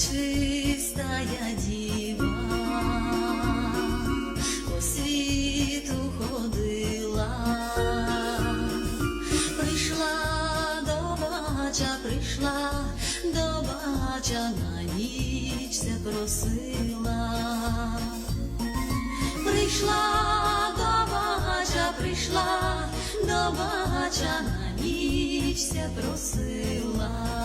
чистая діва, по світу ходила, прийшла до бача, прийшла до бача, на ніч просила, прийшла до бача, прийшла до бача, на ніч просила.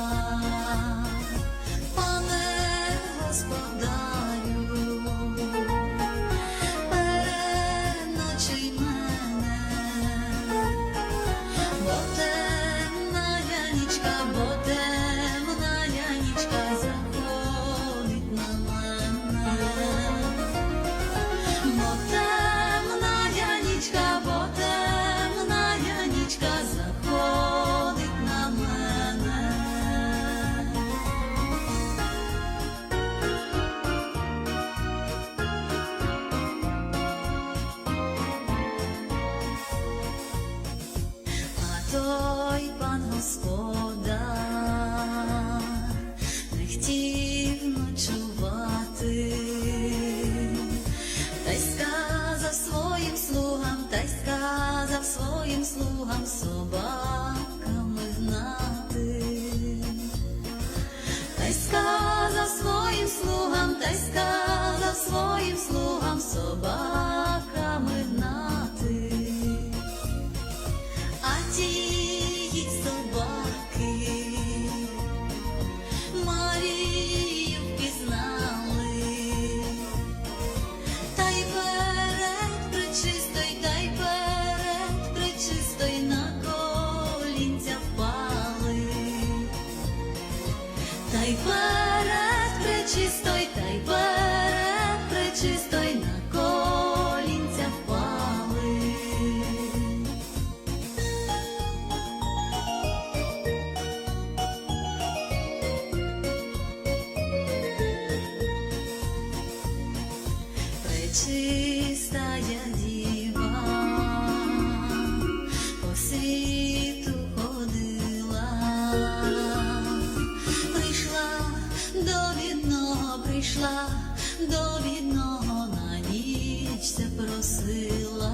сказав своїм слугам, та й сказав своїм слугам собаками знати, та й сказав своїм слугам, та й сказав своїм слугам собакам. прийшла до відного на ніч просила,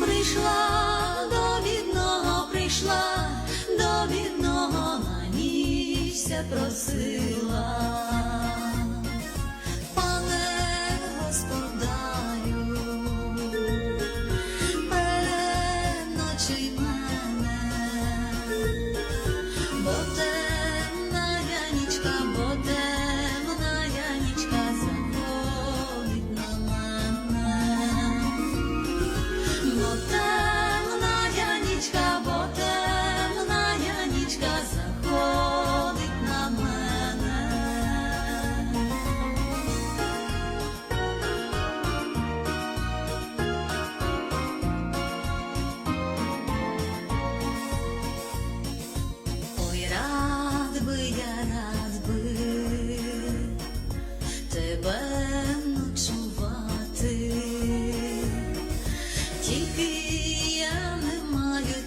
прийшла до відного, прийшла до відного на ніч просила.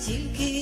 тільки